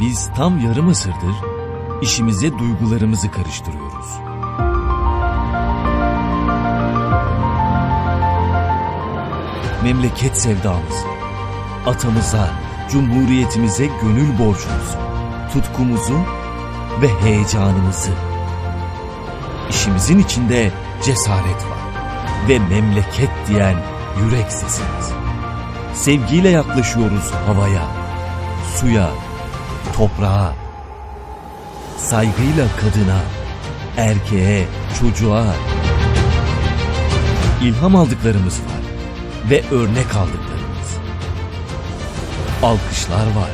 Biz tam yarım asırdır işimize duygularımızı karıştırıyoruz. Memleket sevdamızı, atamıza, cumhuriyetimize gönül borcumuzu, tutkumuzu ve heyecanımızı. İşimizin içinde cesaret var ve memleket diyen yürek sesimiz. Sevgiyle yaklaşıyoruz havaya, suya, toprağa. Saygıyla kadına, erkeğe, çocuğa. İlham aldıklarımız var ve örnek aldıklarımız. Alkışlar var,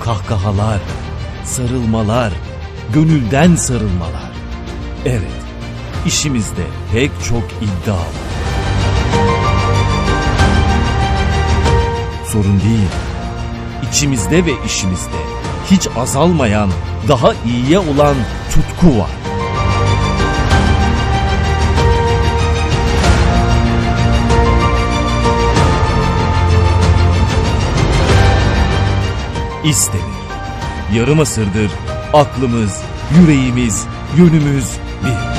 kahkahalar, sarılmalar, gönülden sarılmalar. Evet, işimizde pek çok iddia var. Sorun değil. İçimizde ve işimizde hiç azalmayan, daha iyiye olan tutku var. İstemir. Yarım asırdır aklımız, yüreğimiz, yönümüz bir.